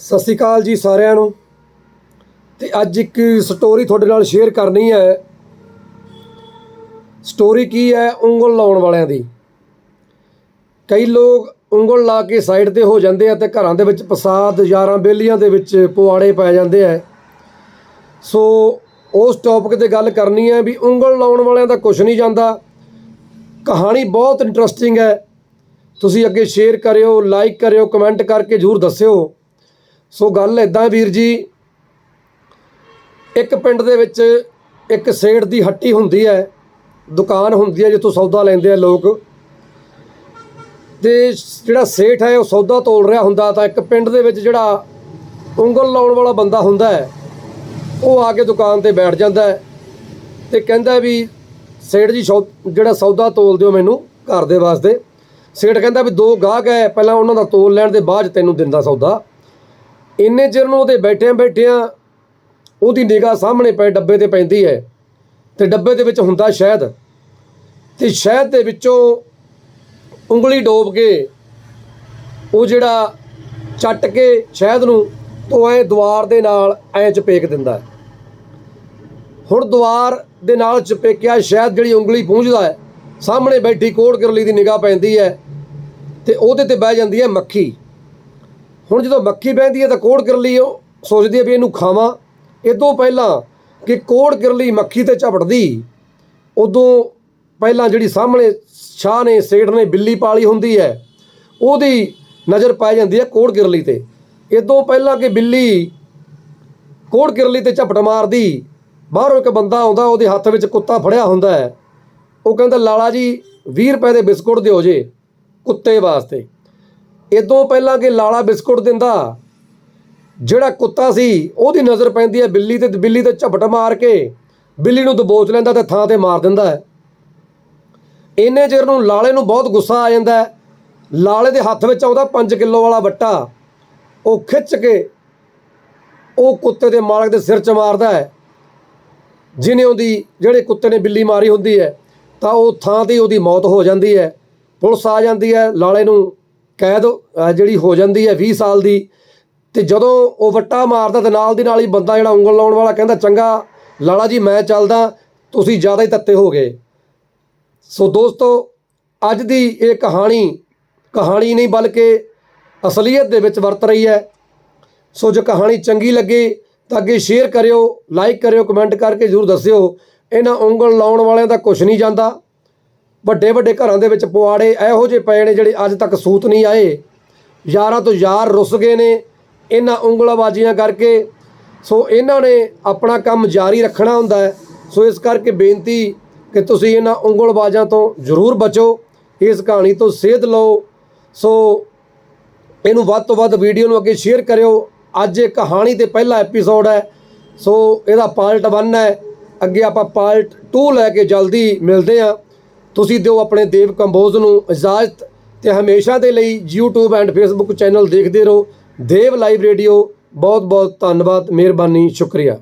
ਸਤਿ ਸ਼੍ਰੀ ਅਕਾਲ ਜੀ ਸਾਰਿਆਂ ਨੂੰ। ਤੇ ਅੱਜ ਇੱਕ ਸਟੋਰੀ ਤੁਹਾਡੇ ਨਾਲ ਸ਼ੇਅਰ ਕਰਨੀ ਹੈ। ਸਟੋਰੀ ਕੀ ਹੈ? ਉਂਗਲ ਲਾਉਣ ਵਾਲਿਆਂ ਦੀ। ਕਈ ਲੋਕ ਉਂਗਲ ਲਾ ਕੇ ਸਾਈਡ ਤੇ ਹੋ ਜਾਂਦੇ ਆ ਤੇ ਘਰਾਂ ਦੇ ਵਿੱਚ ਫਸਾਦ ਯਾਰਾਂ ਬੇਲੀਆਂ ਦੇ ਵਿੱਚ ਪੁਆੜੇ ਪੈ ਜਾਂਦੇ ਆ। ਸੋ ਉਸ ਟੌਪਿਕ ਤੇ ਗੱਲ ਕਰਨੀ ਹੈ ਵੀ ਉਂਗਲ ਲਾਉਣ ਵਾਲਿਆਂ ਦਾ ਕੁਝ ਨਹੀਂ ਜਾਂਦਾ। ਕਹਾਣੀ ਬਹੁਤ ਇੰਟਰਸਟਿੰਗ ਹੈ। ਤੁਸੀਂ ਅੱਗੇ ਸ਼ੇਅਰ ਕਰਿਓ ਲਾਈਕ ਕਰਿਓ ਕਮੈਂਟ ਕਰਕੇ ਜ਼ਰੂਰ ਦੱਸਿਓ। ਸੋ ਗੱਲ ਇਦਾਂ ਵੀਰ ਜੀ, ਇੱਕ ਪਿੰਡ ਦੇ ਵਿੱਚ ਇੱਕ ਸੇਠ ਦੀ ਹੱਟੀ ਹੁੰਦੀ ਹੈ, ਦੁਕਾਨ ਹੁੰਦੀ ਹੈ ਜਿੱਥੋਂ ਸੌਦਾ ਲੈਂਦੇ ਆ ਲੋਕ। ਤੇ ਜਿਹੜਾ ਸੇਠ ਹੈ ਉਹ ਸੌਦਾ ਤੋਲ ਰਿਹਾ ਹੁੰਦਾ ਤਾਂ ਇੱਕ ਪਿੰਡ ਦੇ ਵਿੱਚ ਜਿਹੜਾ ਉਂਗਲ ਲਾਉਣ ਵਾਲਾ ਬੰਦਾ ਹੁੰਦਾ ਹੈ, ਉਹ ਆ ਕੇ ਦੁਕਾਨ ਤੇ ਬੈਠ ਜਾਂਦਾ ਹੈ ਤੇ ਕਹਿੰਦਾ ਵੀ ਸੇਠ ਜੀ ਸੌ- ਜਿਹੜਾ ਸੌਦਾ ਤੋਲ ਦਿਓ ਮੈਨੂੰ ਘਰ ਦੇ ਵਾਸਤੇ। ਸੇਠ ਕਹਿੰਦਾ ਵੀ ਦੋ ਗਾਹਕ ਹੈ, ਪਹਿਲਾਂ ਉਹਨਾਂ ਦਾ ਤੋਲ ਲੈਣ ਦੇ ਬਾਅਦ 'ਚ ਤੈਨੂੰ ਦਿੰਦਾ ਸੌਦਾ। ਇੰਨੇ ਚਿਰ ਨੂੰ ਉਹਦੇ ਬੈਠਿਆਂ ਬੈਠਿਆਂ ਉਹਦੀ ਨਿਗਾਹ ਸਾਹਮਣੇ ਪਏ ਡੱਬੇ ਤੇ ਪੈਂਦੀ ਹੈ ਤੇ ਡੱਬੇ ਦੇ ਵਿੱਚ ਹੁੰਦਾ ਸ਼ਹਿਦ ਤੇ ਸ਼ਹਿਦ ਦੇ ਵਿੱਚੋਂ ਉਂਗਲੀ ਡੋਬ ਕੇ ਉਹ ਜਿਹੜਾ ਚੱਟ ਕੇ ਸ਼ਹਿਦ ਨੂੰ ਉਹ ਐ ਦੁਆਰ ਦੇ ਨਾਲ ਐ ਚਪੇਕ ਦਿੰਦਾ ਹੁਣ ਦੁਆਰ ਦੇ ਨਾਲ ਚਪੇਕਿਆ ਸ਼ਹਿਦ ਜਿਹੜੀ ਉਂਗਲੀ ਪੂੰਝਦਾ ਹੈ, ਸਾਹਮਣੇ ਬੈਠੀ ਕੋੜ ਕਰਲੀ ਦੀ ਨਿਗਾਹ ਪੈਂਦੀ ਹੈ ਤੇ ਉਹਦੇ ਤੇ ਬਹਿ ਜਾਂਦੀ ਹੈ ਮੱਖੀ। ਹੁਣ ਜਦੋਂ ਮੱਖੀ ਬਹਿੰਦੀ ਹੈ ਤਾਂ ਕੋੜ ਕਿਰਲੀ ਉਹ ਸੋਚਦੀ ਹੈ ਵੀ ਇਹਨੂੰ ਖਾਵਾਂ। ਇਦੋਂ ਪਹਿਲਾਂ ਕਿ ਕੋੜ ਕਿਰਲੀ ਮੱਖੀ ਤੇ ਝਪਟਦੀ, ਉਦੋਂ ਪਹਿਲਾਂ ਜਿਹੜੀ ਸਾਹਮਣੇ ਸ਼ਾਹ ਨੇ, ਸੇਠ ਨੇ ਬਿੱਲੀ ਪਾਲੀ ਹੁੰਦੀ ਹੈ, ਉਹਦੀ ਨਜ਼ਰ ਪੈ ਜਾਂਦੀ ਹੈ ਕੋੜ ਕਿਰਲੀ ਤੇ। ਇਦੋਂ ਪਹਿਲਾਂ ਕਿ ਬਿੱਲੀ ਕੋੜ ਕਿਰਲੀ ਤੇ ਝਪਟ ਮਾਰਦੀ, ਬਾਹਰੋਂ ਇੱਕ ਬੰਦਾ ਆਉਂਦਾ, ਉਹਦੇ ਹੱਥ ਵਿੱਚ ਕੁੱਤਾ ਫੜਿਆ ਹੁੰਦਾ ਹੈ। ਉਹ ਕਹਿੰਦਾ, ਲਾਲਾ ਜੀ 20 ਰੁਪਏ ਦੇ ਬਿਸਕੁਟ ਦਿਓ ਜੇ ਕੁੱਤੇ ਵਾਸਤੇ। ਇਦੋਂ ਪਹਿਲਾਂ ਕਿ ਲਾਲਾ ਬਿਸਕੁਟ ਦਿੰਦਾ, ਜਿਹੜਾ ਕੁੱਤਾ ਸੀ, ਉਹਦੀ ਨਜ਼ਰ ਪੈਂਦੀ ਹੈ ਬਿੱਲੀ ਤੇ ਬਿੱਲੀ ਤੇ ਝਪਟ ਮਾਰ ਕੇ, ਬਿੱਲੀ ਨੂੰ ਦਬੋਚ ਲੈਂਦਾ ਤੇ ਥਾਂ ਤੇ ਮਾਰ ਦਿੰਦਾ ਹੈ। ਇੰਨੇ ਚਿਰ ਨੂੰ ਲਾਲੇ ਨੂੰ ਬਹੁਤ ਗੁੱਸਾ ਆ ਜਾਂਦਾ ਹੈ। ਲਾਲੇ ਦੇ ਹੱਥ ਵਿੱਚ ਆਉਂਦਾ 5 ਕਿਲੋ ਵਾਲਾ ਵੱਟਾ, ਉਹ ਖਿੱਚ ਕੇ ਉਹ ਕੁੱਤੇ ਦੇ ਮਾਲਕ ਦੇ ਸਿਰ 'ਚ ਮਾਰਦਾ ਹੈ। ਜਿਹਨੇ ਉਹਦੀ, ਜਿਹੜੇ ਕੁੱਤੇ ਨੇ ਬਿੱਲੀ ਮਾਰੀ ਹੁੰਦੀ ਹੈ, ਤਾਂ ਉਹ ਥਾਂ ਤੇ ਉਹਦੀ ਮੌਤ ਹੋ ਜਾਂਦੀ ਹੈ। ਪੁਲਿਸ ਆ ਜਾਂਦੀ ਹੈ ਲਾਲੇ ਨੂੰ। ਕੈਦ ਜਿਹੜੀ ਹੋ ਜਾਂਦੀ ਹੈ 20 ਸਾਲ ਦੀ, ਤੇ ਜਦੋਂ ਉਹ ਵੱਟਾ ਮਾਰਦਾ ਤੇ ਨਾਲ ਦੀ ਨਾਲ ਹੀ ਬੰਦਾ ਜਿਹੜਾ ਉਂਗਲ ਲਾਉਣ ਵਾਲਾ ਕਹਿੰਦਾ, ਚੰਗਾ, ਲਾਲਾ ਜੀ, ਮੈਂ ਚੱਲਦਾ, ਤੁਸੀਂ ਜ਼ਿਆਦਾ ਹੀ ਤੱਤੇ ਹੋ ਗਏ। ਸੋ ਦੋਸਤੋ, ਅੱਜ ਦੀ ਇਹ ਕਹਾਣੀ ਕਹਾਣੀ ਨਹੀਂ ਬਲਕਿ ਅਸਲੀਅਤ ਦੇ ਵਿੱਚ ਵਰਤ ਰਹੀ ਹੈ। ਸੋ ਜੇ ਕਹਾਣੀ ਚੰਗੀ ਲੱਗੇ ਤਾਂ ਅੱਗੇ ਸ਼ੇਅਰ ਕਰਿਓ ਲਾਈਕ ਕਰਿਓ ਕਮੈਂਟ ਕਰਕੇ ਜ਼ਰੂਰ ਦੱਸਿਓ। ਇਹਨਾਂ ਉਂਗਲ ਲਾਉਣ ਵਾਲਿਆਂ ਦਾ ਕੁਝ ਨਹੀਂ ਜਾਂਦਾ। ਵੱਡੇ ਵੱਡੇ ਘਰਾਂ ਦੇ ਵਿੱਚ ਪੁਆੜੇ ਇਹੋ ਜਿਹੇ ਪਏ ਨੇ ਜਿਹੜੇ ਅੱਜ ਤੱਕ ਸੂਤ ਨਹੀਂ ਆਏ। ਯਾਰਾਂ ਤੋਂ ਯਾਰ ਰੁੱਸ ਗਏ ਨੇ। ਇਹਨਾਂ ਉਂਗਲਾਬਾਜ਼ੀਆਂ ਕਰਕੇ ਸੋ ਇਹਨਾਂ ਨੇ ਆਪਣਾ ਕੰਮ ਜਾਰੀ ਰੱਖਣਾ ਹੁੰਦਾ ਹੈ। ਸੋ ਇਸ ਕਰਕੇ ਬੇਨਤੀ ਕਿ ਤੁਸੀਂ ਇਹਨਾਂ ਉਂਗਲਬਾਜ਼ਾਂ ਤੋਂ ਜ਼ਰੂਰ ਬਚੋ। ਇਸ ਕਹਾਣੀ ਤੋਂ ਸੇਧ ਲਓ। ਸੋ ਇਹਨੂੰ ਵੱਧ ਤੋਂ ਵੱਧ ਵੀਡੀਓ ਨੂੰ ਅੱਗੇ ਸ਼ੇਅਰ ਕਰਿਓ। ਅੱਜ ਇਹ ਕਹਾਣੀ ਤੇ ਪਹਿਲਾ ਐਪੀਸੋਡ ਹੈ। ਸੋ ਇਹਦਾ ਪਾਰਟ 1 ਹੈ। ਅੱਗੇ ਆਪਾਂ ਪਾਰਟ 2 ਲੈ ਕੇ ਜਲਦੀ ਮਿਲਦੇ ਹਾਂ। ਤੁਸੀਂ ਦਿਓ ਆਪਣੇ ਦੇਵ ਕੰਬੋਜ ਨੂੰ ਇਜਾਜ਼ਤ ਤੇ ਹਮੇਸ਼ਾ ਦੇ ਲਈ YouTube ਐਂਡ Facebook ਚੈਨਲ ਦੇਖਦੇ ਰਹੋ। ਦੇਵ ਲਾਈਵ ਰੇਡੀਓ ਬਹੁਤ ਬਹੁਤ ਧੰਨਵਾਦ, ਮਿਹਰਬਾਨੀ, ਸ਼ੁਕਰੀਆ।